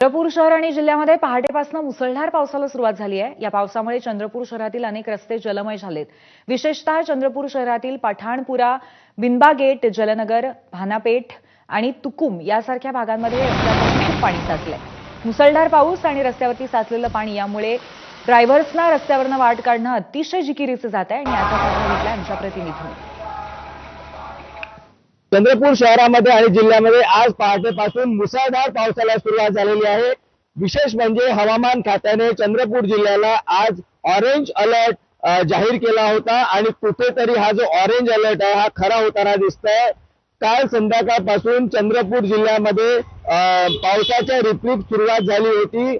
चंद्रपूर शहर आणि जिल्ह्यामध्ये पहाटेपासून मुसळधार पावसाला सुरुवात झाली आहे. या पावसामुळे चंद्रपूर शहरातील अनेक रस्ते जलमय झालेत. विशेषतः चंद्रपूर शहरातील पठाणपुरा बिनबा गेट जलनगर भानापेठ आणि तुकुम यासारख्या भागांमध्ये रस्त्यावर खूप पाणी साचलंय. मुसळधार पाऊस आणि रस्त्यावरती साचलेलं पाणी यामुळे ड्रायव्हर्सना रस्त्यावरनं वाट काढणं अतिशय जिकिरीचं जात आहे आणि याचा आमच्या प्रतिनिधींनी. चंद्रपूर शहरामध्ये आणि जिल्ह्यामध्ये आज पहाटेपासून मुसळधार पावसाला सुरुवात झालेली आहे. विशेष म्हणजे हवामान खात्याने चंद्रपूर जिल्ह्याला आज ऑरेंज अलर्ट जाहीर केला होता आणि कुठेतरी हा जो ऑरेंज अलर्ट आहे हा खरा होताना दिसतोय. काल संध्याकाळपासून चंद्रपूर जिल्ह्यामध्ये पावसाच्या रिपरिप सुरुवात झाली होती.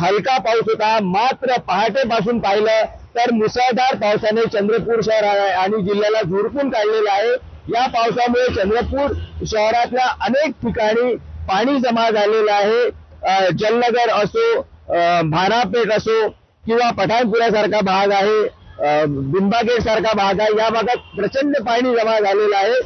हलका पाऊस होता. मात्र पहाटेपासून पाहिलं तर मुसळधार पावसाने चंद्रपूर शहर आणि जिल्ह्याला झुरपून काढलेलं आहे. या पावसामुळे चंद्रपूर शहरातल्या अनेक ठिकाणी पाणी जमा झालेलं आहे. जलनगर असो भारापेठ असो किंवा पठाणपुऱ्यासारखा भाग आहे बिंबागेट सारखा भाग आहे या भागात प्रचंड पाणी जमा झालेलं आहे.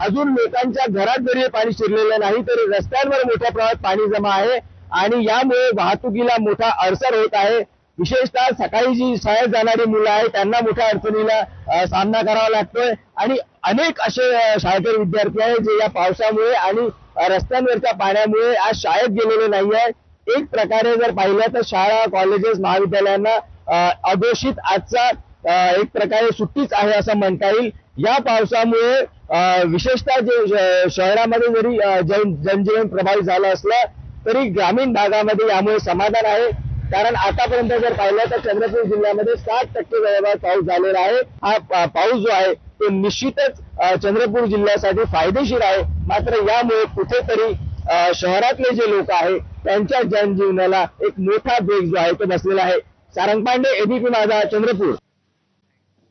अजून लोकांच्या घरात जरी पाणी शिरलेलं नाही तरी रस्त्यांवर मोठ्या प्रमाणात पाणी जमा आहे आणि यामुळे वाहतुकीला मोठा अडसर होत आहे. विशेषतः सकाळी जी शाळेत जाणारी मुलं आहेत त्यांना मोठ्या अडचणीला सामना करावा लागतोय. आणि अनेक असे शाळेतील विद्यार्थी आहेत जे या पावसामुळे आणि रस्त्यांवरच्या पाण्यामुळे आज शाळेत गेलेले नाही आहेत. एक प्रकारे जर पाहिलं तर शाळा कॉलेजेस महाविद्यालयांना अघोषित आजचा एक प्रकारे सुट्टीच आहे असं म्हणता येईल. या पावसामुळे विशेषतः जे शहरामध्ये जरी जन जनजीवन प्रभावित झालं असलं तरी ग्रामीण भागामध्ये यामुळे समाधान आहे. कारण आतापर्यंत जर पाहिलं तर चंद्रपूर जिल्ह्यामध्ये साठ टक्के जवळपास पाऊस झालेला आहे. हा पाऊस जो आहे तो निश्चितच चंद्रपूर जिल्ह्यासाठी फायदेशीर आहे. मात्र यामुळे कुठेतरी शहरातले जे लोक आहेत त्यांच्या जनजीवनाला एक मोठा वेग जो आहे तो बसलेला आहे. सारंग पांडे एबीपी माझा चंद्रपूर.